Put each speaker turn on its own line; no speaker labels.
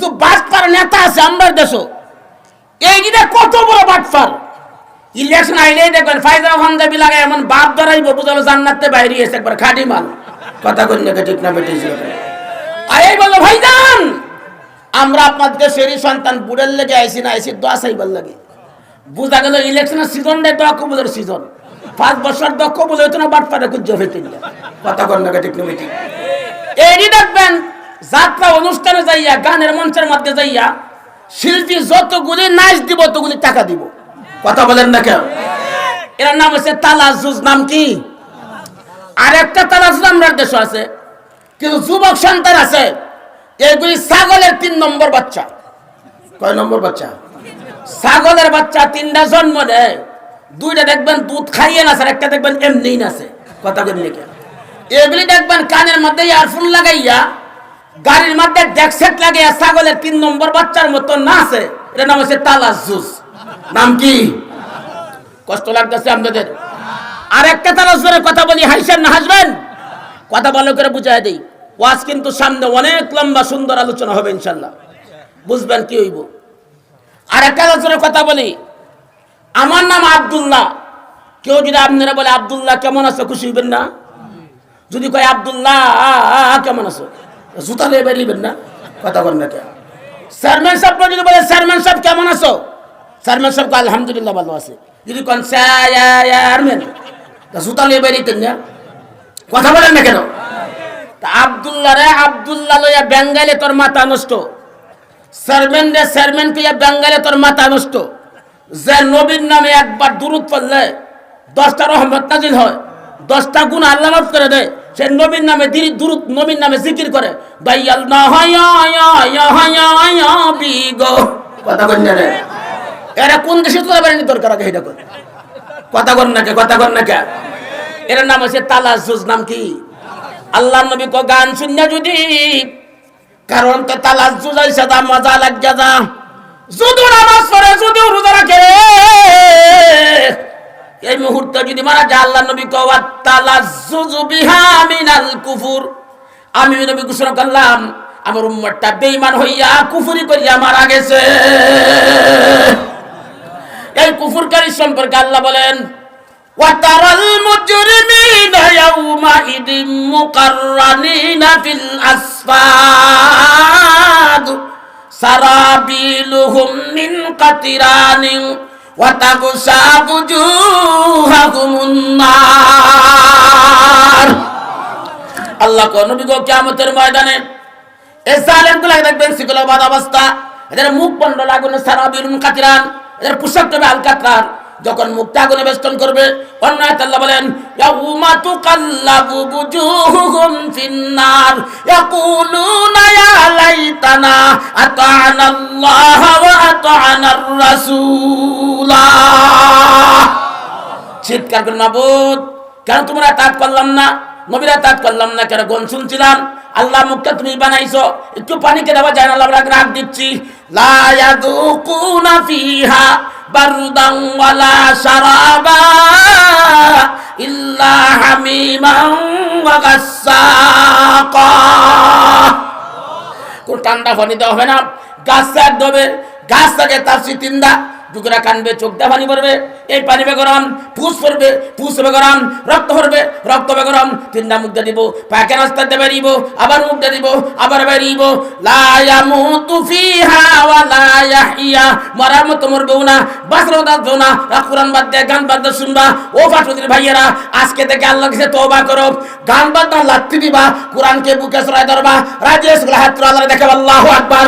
কিছু বাটপার নেতা আছে আমার দেশও এইটা কত বড় বাটপার ইলেকশন আইলেই দেখবেন ফায়দা ভান্দাবি লাগায় এমন বাপ ধরাইব, বুঝালো জান্নাতে বাইরে এসে একবার খাটি মাল। কথা না ঠিক না বেটে আই বলল, ভাইজান, আমরা আপনাদের সেরি সন্তান বুড়ের লেগে আইসি না আইসি দোয়া সাইবার লাগে। বুঝা গেল ইলেকশনের সিজন দেয় দোয়া কবুলের সিজন পাঁচ বছর দক্ষ বলে হইতো না, বাট পারে কুজ্জ হইতে কথা কন না ঠিক না এরই দেখবেন যাত্রা অনুষ্ঠানে যাইয়া, গানের মঞ্চের মধ্যে যাইয়া, শিল্পী যতগুলি নাচ দিব, ততগুলি টাকা দিব। কথা বলেন না কেন? এর নাম হচ্ছে তালাজুজ নাম কি? আর একটা তালাজুজ আমরা দেশ আছে, কিন্তু যুবক সন্তান আছে, এগুলি ছাগলের তিন নম্বর বাচ্চা। কয় নম্বর বাচ্চা? ছাগলের বাচ্চা তিনটা জন্ম দেয়, দুইটা দেখবেন দুধ খাইয়ে না একটা দেখবেন এমনি নাচে। কথা বলি এগুলি দেখবেন কানের মধ্যে ইয়ারফোন লাগাইয়া গাড়ির মধ্যে ডেকসেট লাগাইয়া ছাগলের তিন নম্বর বাচ্চার মতো নাচে এটা নাম হচ্ছে তালাস জুস নাম কি? কষ্ট লাগতেছে আপনাদের। আর একটা তালাস কথা বলি হাসবেন না হাসবেন? কথা ভালো করে বুঝাই দেই। ওয়াজ কিন্তু সামনে অনেক লম্বা, সুন্দর আলোচনা হবে ইনশাল্লাহ। বুঝবেন কি হইব। আর একটা আলোচনার কথা বলি, আমার নাম আব্দুল্লাহ। কেউ যদি আপনারা বলে, আব্দুল্লাহ, কেমন আছো? খুশি হইবেন না? যদি কয়, আব্দুল্লাহ কেমন আছো? জুতা লিয়ে বেরিয়েবেন না? কথা বলেন না চেয়ারম্যান সাহেব যদি বলে, চেয়ারম্যান সাহেব কেমন আছো? চেয়ারম্যান সাহেব আলহামদুলিল্লাহ ভালো আছে। যদি কোন চেয়ারম্যান জুতা লিয়ে বেরিয়েতেন না? কথা বলেন না কেন? তা আব্দুল্লাহ রে, আব্দুল্লাহ লইয়া বেঙ্গালে তোর মাথা নষ্ট। চেয়ারম্যান রে, চেয়ারম্যান কইয়া বেঙ্গালে তোর মাথা নষ্ট। যে নবীর নামে একবার দূরত পড়লে, দশটা রহমত নাজিল হয়, দশটা গুণ আল্লাহ মাফ করে দেয়। সে নবীর নামে দিরি দূরত নবীর নামে জিকির করে, বাইয়াল না কথা কন না এরা কোন দেশে তোলা বেড়ানি দরকার আগে এটা করে কথা কন না কে, কথা কন না কে? এর নাম হচ্ছে তালাজুজ নাম কি? আল্লাহ নবী কো গান শুননা যদি। কারণ তো তালাজুজ আইসা দা, মজা লাগিয়া যা যদি নামাজ পড়ে যদি রোজা রাখে। এই মুহূর্তে যদি মারা যায়, আল্লাহ নবী মিনাল কুফুর। আমি নবী ঘোষণা করলাম, আমার উম্মতটা বেঈমান হইয়া কুফুরি করিয়া মারা গেছে। এই কুফুরকারী সম্পর্কে আল্লাহ বলেন, ওয়াতারাল মুজরিমিনা ইয়াউমা ইদিম মুকাররানিনা ফিল আসফাদ সারাবিলুহুম মিন কাতিরানিন। وتغشى وجوههم النار আল্লাহ কো নবী গো কিয়ামতের ময়দানে এই জালেমগুলো দেখবেন সিকলা বাদ অবস্থা এদের মুখ বন্ধ লাগুন সারাবিলুন কাতিরান এদের পোশাক তবে আলকাতরার যখন মুক্তি আগুনে বেষ্টন করবে অন্য বলেন ফিন্নার চিৎকার করে মাবুদ কেন তোমরা তাত করলাম না? নবীরা তাত করলাম না কেন? গন শুনছিলাম। আল্লাহ মুখটা তুমি বানাইছো। একটু পানিকে দেওয়া যায় না আল্লাহ রাগ দিচ্ছি। লা ইয়াদুকুনা ফিহা বারদান ওয়ালা শারাবা ইল্লা ঠান্ডা দেওয়া হবে না। গাছ এক গাছ থাকে তার তিনদা টুকরা কানবে, চোখ দিয়ে পানি পড়বে। এই পানি বে গরম ফুস পড়বে, ফুস হবে গরম, রক্ত পড়বে রক্ত হবে গরম তিনটা মুখ দিয়ে দিব পাকে রাস্তা দিয়ে বেরিব, আবার মুখ দিয়ে দিব, আবার বেরিব। লা ইয়ামুতু ফিহা ওয়া লা ইয়াহইয়া। মরার মতো মরবেও না বাঁচর মতো আসবেও না কোরআন বাদ দিয়ে গান বাদ দিয়ে শুনবা। ও ফাটুদির ভাইয়েরা, আজকে থেকে আল্লাহ কাছে তওবা করো। গান বাদ না লাত্তি দিবা, কোরআনকে বুকে সরাই ধরবা। রাজেশ হাত আল্লাহ দেখে আল্লাহু আকবার।